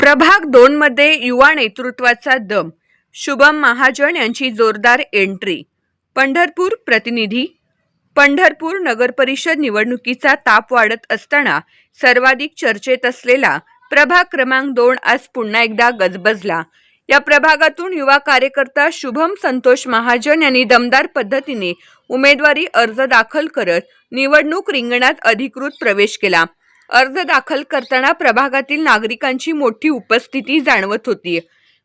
प्रभाग दोन मध्ये युवा नेतृत्वाचा दम. शुभम महाजन यांची जोरदार एंट्री पंढरपूर प्रतिनिधी. पंढरपूर नगरपरिषद निवडणुकीचा ताप वाढत असताना सर्वाधिक चर्चेत असलेला प्रभाग क्रमांक दोन आज पुन्हा एकदा गजबजला. या प्रभागातून युवा कार्यकर्ता शुभम संतोष महाजन यांनी दमदार पद्धतीने उमेदवारी अर्ज दाखल करत निवडणूक रिंगणात अधिकृत प्रवेश केला. अर्ज दाखल करताना प्रभागातील नागरिकांची मोठी उपस्थिती जाणवत होती.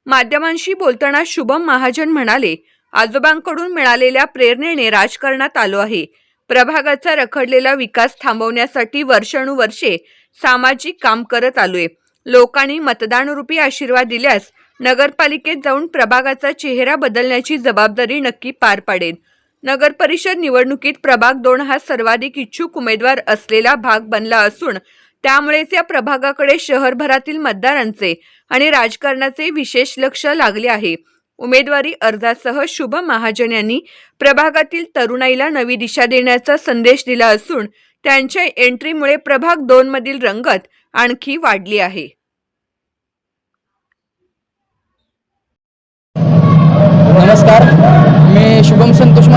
माध्यमांशी बोलताना शुभम महाजन म्हणाले आजोबांकडून मिळालेल्या प्रेरणेने राजकारणात आलो आहे. प्रभागाचा रखडलेला विकास थांबवण्यासाठी वर्षानुवर्षे सामाजिक काम करत आलोय. लोकांनी मतदानरूपी आशीर्वाद दिल्यास नगरपालिकेत जाऊन प्रभागाचा चेहरा बदलण्याची जबाबदारी नक्की पार पाडेन. नगरपरिषद निवडणुकीत प्रभाग दोन हा सर्वाधिक इच्छुक उमेदवार असलेला भाग बनला असून त्यामुळेच या प्रभागाकडे शहरभरातील मतदारांचे आणि राजकारणाचे विशेष लक्ष लागले आहे. उमेदवारी अर्जासह शुभ महाजन यांनी प्रभागातील तरुणाईला नवी दिशा देण्याचा संदेश दिला असून त्यांच्या एंट्रीमुळे प्रभाग दोन मधील रंगत आणखी वाढली आहे.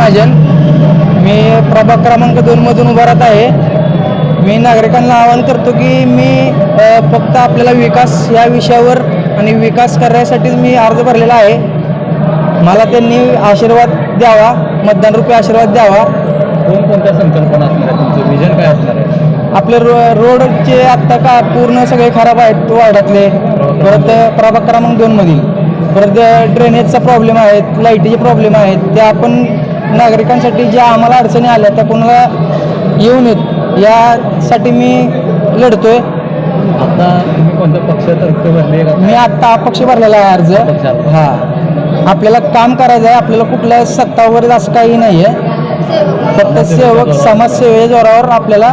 महाजन. मी प्रभाग क्रमांक दोनमधून उभा राहत आहे. मी नागरिकांना आवाहन करतो की मी फक्त आपल्याला विकास या विषयावर आणि विकास करण्यासाठीच मी अर्ज भरलेला आहे. मला त्यांनी आशीर्वाद द्यावा मतदानरूपी आशीर्वाद द्यावा. कोणकोणत्या संकल्पना असणार आहे तुमचं? विजन काय असणार आहे? आपले रो रोडचे आत्ता का पूर्ण सगळे खराब आहेत वार्डातले परत प्रभाग क्रमांक दोनमधील परत ड्रेनेजचा प्रॉब्लेम आहेत लाईटीचे प्रॉब्लेम आहेत त्या आपण नागरिकांसाठी ज्या आम्हाला अडचणी आल्या त्या कोणाला येऊ नयेत. यासाठी मी लढतोय. आता तुम्ही कोणत्या भरले का? मी आत्ता अपक्ष भरलेला आहे अर्ज. हा. आपल्याला काम करायचं आहे आपल्याला कुठल्या सत्ता वगैरे असं काही नाही आहे फक्त सेवक समाजसेवे जोरावर आपल्याला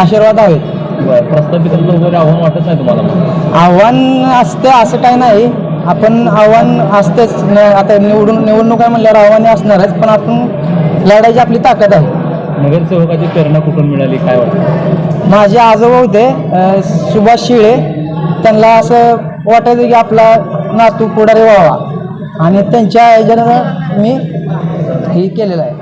आशीर्वाद हवेत बरं. वगैरे आव्हान वाटत नाही तुम्हाला आव्हान असतं असं काही नाही. आपण आव्हान असतेच. न- आता निवडून निवडणूक आहे म्हणल्यावर आव्हाने असणारच पण आपण लढायची आपली ताकद आहे. नगरसेवकाची प्रेरणा कुठून मिळाली? काय वाटतं? माझे आजोबा होते अं, सुभाष शिळे. त्यांना असं वाटायचं की आपला नातू पुढारी व्हावा. आणि त्यांच्या ह्याच्यानं मी हे केलेलं आहे.